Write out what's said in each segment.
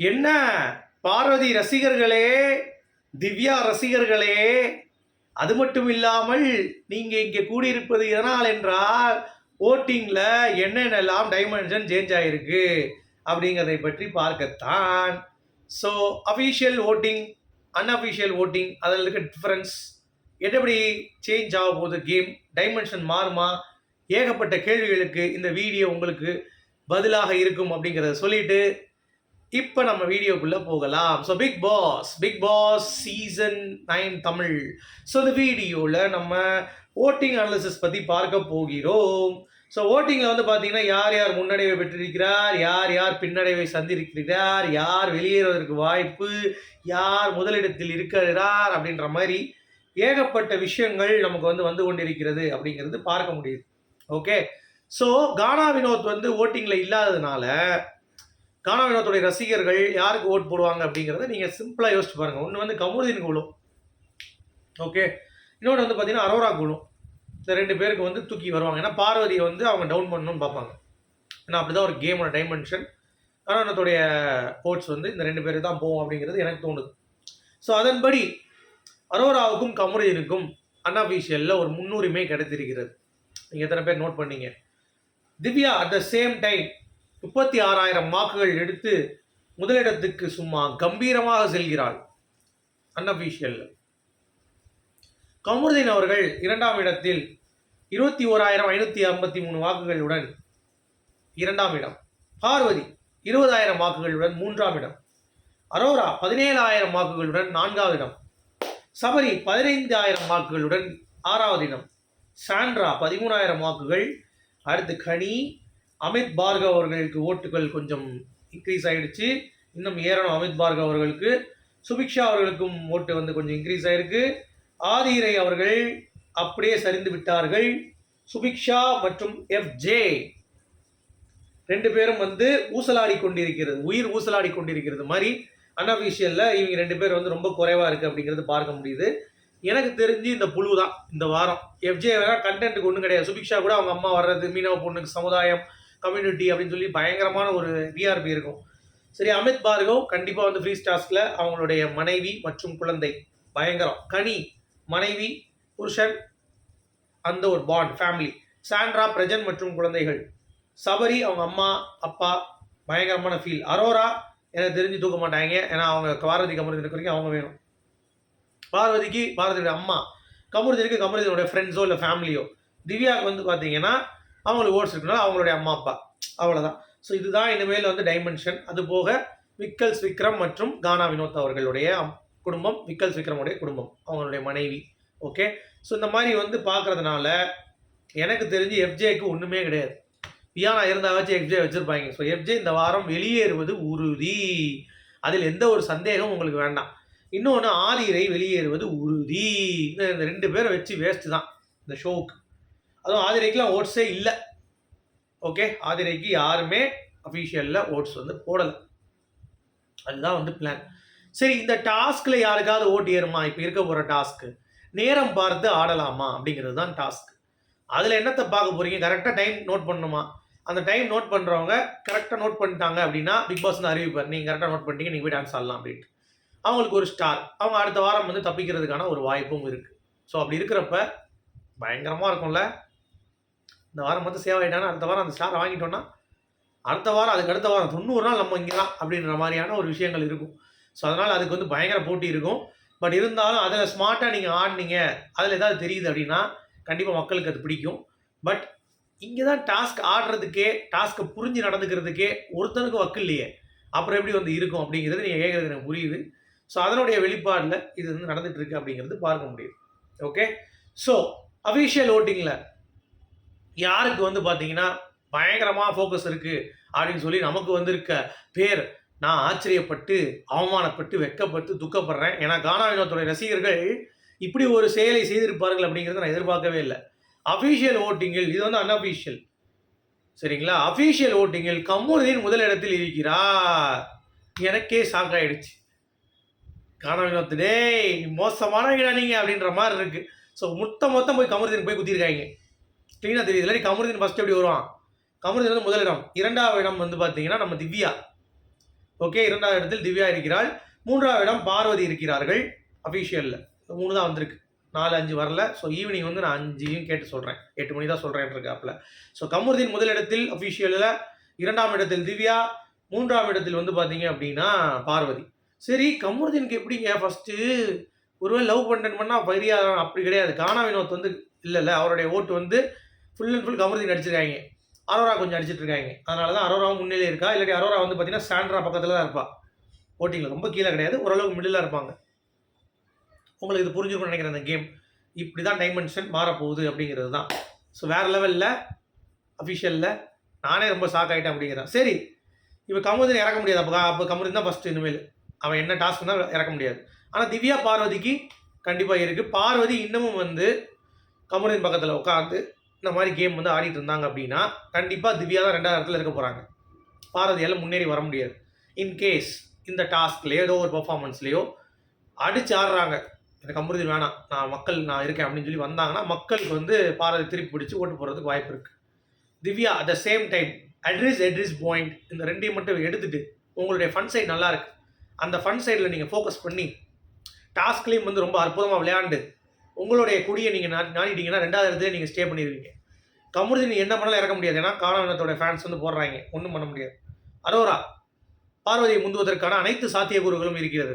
என்ன? பார்வதி ரசிகர்களே திவ்யா ரசிகர்களே அது மட்டும் இல்லாமல் நீங்கள் இங்கே கூடியிருப்பது எதனால் என்றால் ஓட்டிங்கில் என்னென்னலாம் டைமென்ஷன் சேஞ்ச் ஆகிருக்கு அப்படிங்கிறதை பற்றி பார்க்கத்தான். So official voting unofficial voting அதில் இருக்க டிஃப்ரென்ஸ் எப்படி சேஞ்ச் ஆக போகுது கேம் டைமென்ஷன் மாறுமா? ஏகப்பட்ட கேள்விகளுக்கு இந்த வீடியோ உங்களுக்கு பதிலாக இருக்கும் அப்படிங்கிறத சொல்லிட்டு இப்போ நம்ம வீடியோக்குள்ளே போகலாம். So Big Boss Big Boss season nine Tamil. So இந்த வீடியோவில் நம்ம ஓட்டிங் அனாலிசிஸ் பற்றி பார்க்க போகிறோம். ஸோ ஓட்டிங்கில் வந்து பார்த்தீங்கன்னா யார் யார் முன்னடைவை பெற்றிருக்கிறார்? யார் யார் பின்னடைவை சந்திருக்கிறார் யார் வெளியேறுவதற்கு வாய்ப்பு? யார் முதலிடத்தில் இருக்கிறார்? அப்படின்ற மாதிரி ஏகப்பட்ட விஷயங்கள் நமக்கு வந்து வந்து கொண்டிருக்கிறது அப்படிங்கிறது பார்க்க முடியுது. ஓகே ஸோ கானா வினோத் வந்து ஓட்டிங்கில் இல்லாததுனால கானா வினோத்துடைய ரசிகர்கள் யாருக்கு ஓட் போடுவாங்க அப்படிங்கிறத நீங்கள் சிம்பிளாக யோசிச்சு பாருங்கள் ஒன்று வந்து கமுருதீன் குழு. ஓகே இன்னொன்று வந்து பார்த்தீங்கன்னா அரோரா குழு. இந்த ரெண்டு பேருக்கு வந்து தூக்கி வருவாங்க. ஏன்னா பார்வதியை வந்து அவங்க டவுன் பண்ணணும்னு பார்ப்பாங்க. ஏன்னா அப்படி தான் ஒரு கேமோட டைமென்ஷன் கணவனத்துடைய கோட்ஸ் வந்து இந்த ரெண்டு பேருக்கு தான் போகும் அப்படிங்கிறது எனக்கு தோணுது. ஸோ அதன்படி அரோராவுக்கும் கமருதீனுக்கும் அன்அஃபீஷியலில் ஒரு முன்னுரிமை கிடைத்திருக்கிறது. நீங்கள் எத்தனை பேர் நோட் பண்ணீங்க? Divya at the same time முப்பத்தி ஆறாயிரம் வாக்குகள் எடுத்து முதலிடத்துக்கு சும்மா கம்பீரமாக செல்கிறாள் அன்அஃபீஷியல் கமருதீன் அவர்கள் இரண்டாம் இடத்தில் இருபத்தி ஓராயிரம் ஐநூற்றி ஐம்பத்தி மூணு வாக்குகளுடன் இரண்டாம் இடம். பார்வதி இருபதாயிரம் வாக்குகளுடன் மூன்றாம் இடம். அரோரா பதினேழாயிரம் வாக்குகளுடன் நான்காவது இடம். சபரி பதினைந்தாயிரம் வாக்குகளுடன் ஆறாவது இடம். சாண்ட்ரா பதிமூணாயிரம் வாக்குகள். அடுத்து கனி அமித் பார்கவ் அவர்களுக்கு ஓட்டுகள் கொஞ்சம் இன்க்ரீஸ் ஆகிடுச்சு இன்னும் ஏறணும் அமித் பார்கவ் அவர்களுக்கு. சுபிக்ஷா அவர்களுக்கும் ஓட்டு வந்து கொஞ்சம் இன்க்ரீஸ் ஆகிருக்கு ஆதிரை அவர்கள் அப்படியே சரிந்து விட்டார்கள். சுபிக்ஷா மற்றும் எஃப்ஜே ரெண்டு பேரும் வந்து ஊசலாடி கொண்டிருக்கிறது உயிர் ஊசலாடி கொண்டிருக்கிறது மாதிரி அன்அஃபிஷியலில் இவங்க ரெண்டு பேர் வந்து ரொம்ப குறைவாக இருக்குது அப்படிங்கிறது பார்க்க முடியுது. எனக்கு தெரிஞ்சு இந்த புழு தான் இந்த வாரம். எஃப்ஜே வேற கண்டென்ட்டுக்கு ஒன்றும் கிடையாது. சுபிக்ஷா கூட அவங்க அம்மா வர்றது மீனவ பொண்ணுக்கு சமுதாயம் கம்யூனிட்டி அப்படின்னு சொல்லி பயங்கரமான ஒரு விஆர்பி இருக்கும். சரி அமித் பார்கவ் கண்டிப்பாக வந்து ஃப்ரீ ஸ்டாஸ்கில் அவங்களுடைய மனைவி மற்றும் குழந்தை. பயங்கரம். கனி மனைவி புருஷன் அந்த ஒரு பாண்ட் ஃபேமிலி சாண்ட்ரா பிரஜன் மற்றும் குழந்தைகள். சபரி அவங்க அம்மா அப்பா பயங்கரமான ஃபீல் அரோரா எனக்கு தெரிஞ்சு தூக்க மாட்டாங்க. ஏன்னா அவங்க பார்வதி கமருதி இருக்க வரைக்கும் அவங்க வேணும். பார்வதிக்கு பார்வதியோட அம்மா. கமருதீனுக்கு கமருதீனோட ஃப்ரெண்ட்ஸோ இல்லை ஃபேமிலியோ திவ்யாவுக்கு வந்து பார்த்தீங்கன்னா அவங்களுக்கு ஓட்ஸ் இருக்கணும் அவங்களுடைய அம்மா அப்பா. அவ்வளோதான் ஸோ இதுதான் இனிமேல் வந்து டைமென்ஷன் அது போக விக்கல்ஸ் விக்ரம் மற்றும் கானா வினோத் அவர்களுடைய குடும்பம் விக்கல்ஸ் விக்ரமுடைய குடும்பம் அவங்களுடைய மனைவி. ஓகே ஸோ இந்த மாதிரி வந்து பார்க்குறதுனால எனக்கு தெரிஞ்சு எஃப்ஜேக்கு ஒன்றுமே கிடையாது. பியானா இருந்தாச்சும் எஃப்ஜே வச்சுருப்பாங்க. ஸோ எஃப்ஜே இந்த வாரம் வெளியேறுவது உறுதி. அதில் எந்த ஒரு சந்தேகமும் உங்களுக்கு வேண்டாம். இன்னொன்று ஆதிரை வெளியேறுவது உறுதி. இந்த இந்த ரெண்டு பேரை வச்சு வேஸ்ட்டு தான். இந்த ஷோவுக்கு அதுவும் ஆதிரைக்கெலாம் ஓட்ஸே இல்லை. ஓகே ஆதிரைக்கு யாருமே அஃபீஷியலில் ஓட்ஸ் வந்து போடலை. அதுதான் வந்து பிளான் சரி இந்த டாஸ்கில் யாருக்காவது ஓட்டு ஏறுமா? இப்போ இருக்க போகிற டாஸ்க்கு நேரம் பார்த்து ஆடலாமா? அப்படிங்கிறது தான் டாஸ்க் அதில் என்னத்தை பார்க்க போகிறீங்க கரெக்டாக டைம் நோட் பண்ணணுமா? அந்த டைம் நோட் பண்ணுறவங்க கரெக்டாக நோட் பண்ணிட்டாங்க அப்படின்னா பிக் பாஸ் அறிவிப்பார். நீங்கள் கரெக்டாக நோட் பண்ணிட்டீங்க நீங்கள் போய் டான்ஸ் ஆடலாம் அப்படின்ட்டு. அவங்களுக்கு ஒரு ஸ்டார் அவங்க அடுத்த வாரம் வந்து தப்பிக்கிறதுக்கான ஒரு வாய்ப்பும் இருக்குது ஸோ அப்படி இருக்கிறப்ப பயங்கரமாக இருக்கும்ல? இந்த வாரம் மட்டும் சேவ் ஆகிட்டாங்கன்னா அடுத்த வாரம் அந்த ஸ்டாரை வாங்கிட்டோன்னா அடுத்த வாரம் அதுக்கு அடுத்த வாரம் தொண்ணூறு நாள் நம்ம இங்கே தான் அப்படின்ற மாதிரியான ஒரு விஷயங்கள் இருக்கும். ஸோ அதனால் அதுக்கு வந்து பயங்கர போட்டி இருக்கும். பட் இருந்தாலும் அதில் ஸ்மார்ட்டாக நீங்கள் ஆடினீங்க அதில் ஏதாவது தெரியுது அப்படின்னா கண்டிப்பாக மக்களுக்கு அது பிடிக்கும். பட் இங்கே தான் டாஸ்க் ஆடுறதுக்கே டாஸ்க்கை புரிஞ்சு நடந்துக்கிறதுக்கே ஒருத்தனுக்கு வக்கு இல்லையே. அப்புறம் எப்படி வந்து இருக்கும் அப்படிங்கிறது நீங்கள் கேட்குறது எனக்கு புரியுது. ஸோ அதனுடைய வெளிப்பாடில் இது வந்து நடந்துகிட்ருக்கு அப்படிங்கிறது பார்க்க முடியுது. ஓகே ஸோ அஃபீஷியல் ஓட்டிங்கில் யாருக்கு வந்து பார்த்தீங்கன்னா பயங்கரமாக ஃபோக்கஸ் இருக்குது அப்படின்னு சொல்லி நமக்கு வந்திருக்க பேர். நான் ஆச்சரியப்பட்டு அவமானப்பட்டு வெட்கப்பட்டு துக்கப்படுறேன். ஏன்னா கானா வினோத்துடைய ரசிகர்கள் இப்படி ஒரு செயலை செய்திருப்பார்கள் அப்படிங்கிறத நான் எதிர்பார்க்கவே இல்லை. அஃபீஷியல் ஓட்டிங்கில் இது வந்து அன்அஃபீஷியல் சரிங்களா? அஃபீஷியல் ஓட்டிங்கில் கமுருதீன் முதலிடத்தில் இருக்கிறார். எனக்கே ஷாக் ஆயிடுச்சு. கானா வினோத் டேய் இடம் நீங்க அப்படின்ற மாதிரி இருக்குது ஸோ மொத்த மொத்தம் போய் கமருதீன் போய் குத்திருக்காங்க. க்ளீனாக தெரியுது. இல்லாட்டி கமருதீன் ஃபஸ்ட்டு எப்படி வருவான்? கமருதீன் வந்து முதலிடம். இரண்டாவது இடம் வந்து பார்த்தீங்கன்னா நம்ம திவ்யா. ஓகே இரண்டாவது இடத்தில் திவ்யா இருக்கிறாள். மூன்றாவது இடம் பார்வதி இருக்கிறார்கள். அஃபீஷியலில் மூணு தான் வந்திருக்கு. நாலு அஞ்சு வரல. ஸோ ஈவினிங் வந்து நான் அஞ்சையும் கேட்டு சொல்கிறேன் எட்டு மணி தான் சொல்கிறேன் இருக்காப்புல. ஸோ கமருதீன் முதலிடத்தில் அஃபீஷியலில் இரண்டாம் இடத்தில் திவ்யா. மூன்றாம் இடத்தில் வந்து பார்த்தீங்க அப்படின்னா பார்வதி. சரி கமருதீனுக்கு எப்படிங்க ஃபஸ்ட்டு ஒருவேளை லவ் பண்ணுறேன் பண்ணால் பரியா அப்படி கிடையாது. கானா வினோத் வந்து இல்லைல்ல அவருடைய ஓட்டு வந்து ஃபுல் அண்ட் ஃபுல் கமருதீன் அடிச்சிருக்காங்க அரோரா கொஞ்சம் அடிச்சிட்டு இருக்காங்க அதனால தான் அரோராவும் முன்னிலே இருக்கா? இல்லாட்டி அரோரா வந்து பார்த்தீங்கன்னா சாண்ட்ரா பக்கத்தில் தான் இருப்பா. ஓட்டிங்கில் ரொம்ப கீழே கிடையாது. ஓரளவுக்கு மிடிலாக இருப்பாங்க. உங்களுக்கு இது புரிஞ்சுக்கணும்னு நினைக்கிறேன் அந்த கேம் இப்படி தான் டைமென்ஷன் மாறப்போகுது அப்படிங்கிறது தான். ஸோ வேறு லெவலில் அஃபிஷியலில் நானே ரொம்ப ஷாக் ஆகிட்டேன் அப்படிங்கிறேன். சரி இப்போ கமுதின் இறக்க முடியாது. அப்போ அப்போ கமுதின் தான் ஃபஸ்ட்டு இனிமேல். அவன் என்ன டாஸ்க் தான் இறக்க முடியாது. ஆனால் திவ்யா பார்வதிக்கு கண்டிப்பாக இருக்குது பார்வதி இன்னமும் வந்து கமுதின் பக்கத்தில் உட்காந்து இந்த மாதிரி கேம் வந்து ஆடிட்டு இருந்தாங்க அப்படின்னா கண்டிப்பாக திவ்யா தான் ரெண்டாவது இடத்துல இருக்க போகிறாங்க பாரதியால் முன்னேறி வர முடியாது. இன்கேஸ் இந்த டாஸ்க்லேயோ ஏதோ ஒரு பர்ஃபார்மன்ஸ்லேயோ அடிச்சு ஆடுறாங்க. எனக்கு அமிர்தி வேணாம். நான் மக்கள் நான் இருக்கேன் அப்படின்னு சொல்லி வந்தாங்கன்னா மக்களுக்கு வந்து பாரதி திருப்பி பிடிச்சி ஓட்டு போடுறதுக்கு வாய்ப்பு இருக்குது Divya at the same time அட்ரிஸ் அட்ரிஸ் பாயிண்ட் இந்த ரெண்டையும் மட்டும் எடுத்துட்டு உங்களுடைய ஃபன் சைட் நல்லா இருக்கு. அந்த ஃபன் சைடில் நீங்கள் ஃபோக்கஸ் பண்ணி டாஸ்க்லேயும் வந்து ரொம்ப அற்புதமாக விளையாண்டு உங்களுடைய குடியை நீங்கள் நாடிட்டீங்கன்னா ரெண்டாவது இடத்துல நீங்கள் ஸ்டே பண்ணிடுவீங்க கமருதீன் என்ன பண்ணாலும் இறக்க முடியாது. ஏன்னா காணவனத்தோட ஃபேன்ஸ் வந்து போடுறாங்க. ஒன்றும் பண்ண முடியாது. அரோரா பார்வதியை முந்துவதற்கான அனைத்து சாத்தியக்கூறுகளும் இருக்கிறது.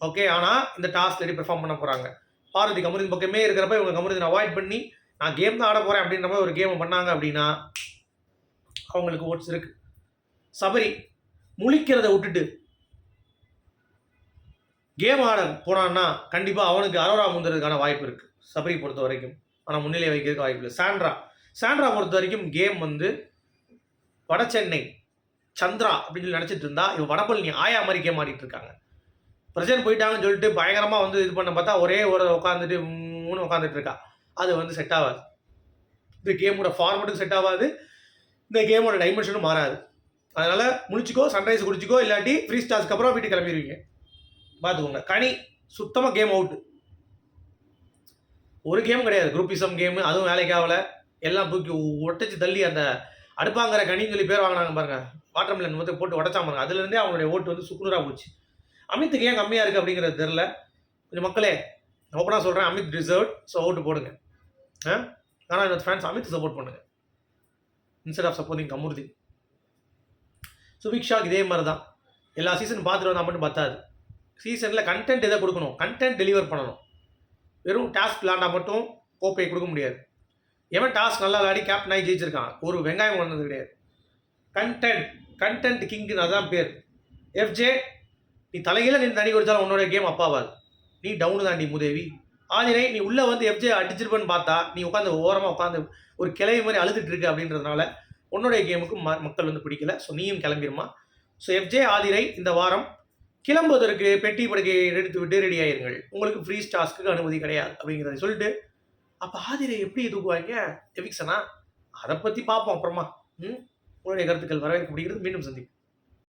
ஓகே ஆனால் இந்த டாஸ்க் எப்படி பெர்ஃபார்ம் பண்ண போகிறாங்க பார்வதி கமருதீன் பக்கமே இருக்கிறப்ப இவங்க கமருதீன் அவாய்ட் பண்ணி நான் கேம் தான் ஆட போகிறேன் அப்படின்ற மாதிரி ஒரு கேமை பண்ணாங்க அப்படின்னா அவங்களுக்கு ஓட்ஸ் இருக்கு. சபரி முழிக்கிறத விட்டுட்டு கேம் ஆட போனான்னா கண்டிப்பாக அவனுக்கு அரோரா முந்துறதுக்கான வாய்ப்பு இருக்குது சபரி பொறுத்த வரைக்கும். ஆனால் முன்னிலை வைக்கிறதுக்கு வாய்ப்பு இல்லை. சாண்ட்ரா. சாண்ட்ரா பொறுத்த வரைக்கும் கேம் வந்து வட சென்னை சந்திரா அப்படின்னு சொல்லி நினச்சிட்டு இருந்தா இவன் வடபழனி ஆயா மாதிரி கேம் ஆடிட்டு இருக்காங்க. பிரசிடன்ட் போயிட்டாங்கன்னு சொல்லிட்டு பயங்கரமாக வந்து இது பண்ண பார்த்தா ஒரே ஒரு உட்காந்துட்டு மூணு உட்காந்துட்டு இருக்கா. அது வந்து செட் ஆகாது. இந்த கேமோட ஃபார்மேட்டும் செட் ஆகாது. இந்த கேமோட டைமென்ஷனும் மாறாது. அதனால் முடிச்சுக்கோ சன்ரைஸ் குடிச்சிக்கோ இல்லாட்டி ஃப்ரீ ஸ்டார்ஸ்க்கு அப்புறம் வீட்டுக்கு கிளம்பிடுவீங்க பார்த்துக்கோங்க கனி சுத்தமாக கேம் அவுட்டு ஒரு கேம் கிடையாது. குரூப்பிசம் கேமு அதுவும் வேலைக்கு ஆகல. எல்லாம் தூக்கி ஒட்டச்சு தள்ளி அந்த அடுப்பாங்கிற கனின்னு சொல்லி பேர் வாங்கினாங்க பாருங்க. வாட்டர் மில்லன் வந்து போட்டு உடச்சா பாருங்க. அதுலேருந்தே அவங்களுடைய ஓட்டு வந்து சுக்குனராக போச்சு. அமித்துக்கு ஏன் கம்மியாக இருக்குது அப்படிங்கிறது தெரில கொஞ்சம் மக்களே ஓப்பனாக சொல்கிறேன் அமித் டிசர்வ் ஸோ ஓட்டு போடுங்க. ஆ? ஆனால் என்னோட ஃபேன்ஸ் அமித் சப்போர்ட் பண்ணுங்கள் இன்ஸ்டெட் ஆஃப் சப்போர்ட்டிங் கமுர்தி. சுபிக்ஷாக்கு இதே மாதிரி தான் எல்லா சீசன் பார்த்துட்டு வந்தால் மட்டும் பத்தாது. சீசனில் கண்டென்ட் எதை கொடுக்கணும்? கண்டென்ட் டெலிவர் பண்ணணும். வெறும் டாஸ்க் விளாண்டா மட்டும் கோப்பையை கொடுக்க முடியாது. எவன் டாஸ்க் நல்லா விளாடி கேப்டன் ஆகி ஜெயிச்சிருக்கான்? ஒரு வெங்காயம் வந்தது கிடையாது. கண்டென்ட் கண்டென்ட் கிங்கு அதான் பேர். எஃப்ஜே நீ தலையில் நீ தண்ணி குடித்தாலும் உன்னோட கேம் அப்பாவாது நீ டவுனு தாண்டி முதேவி. ஆதிரை நீ உள்ளே வந்து எஃப்ஜே அடிச்சிருப்பேன்னு பார்த்தா நீ உட்காந்து ஓரமாக உட்காந்து ஒரு கிளவி மாதிரி அழுதுட்டு இருக்கு அப்படின்றதுனால உன்னுடைய கேமுக்கு ம மக்கள் வந்து பிடிக்கல. ஸோ நீயும் கிளம்பிடுமா ஸோ எஃப்ஜே ஆதிரை இந்த வாரம் கிளம்புவதற்கு பெட்டி படுக்கையை எடுத்து விட்டு ரெடி ஆயிருங்கள். உங்களுக்கு ஃப்ரீ ஸ்டாஸ்க்கு அனுமதி கிடையாது அப்படிங்கிறத சொல்லிட்டு அப்போ ஆதிரை எப்படி தூக்குவாங்க? எவிக்சனா அதை பற்றி பார்ப்போம் அப்புறமா. ம்? உங்களுடைய கருத்துக்கள் வரவேற்கப்படுகிறது. மீண்டும் சந்திப்போம்.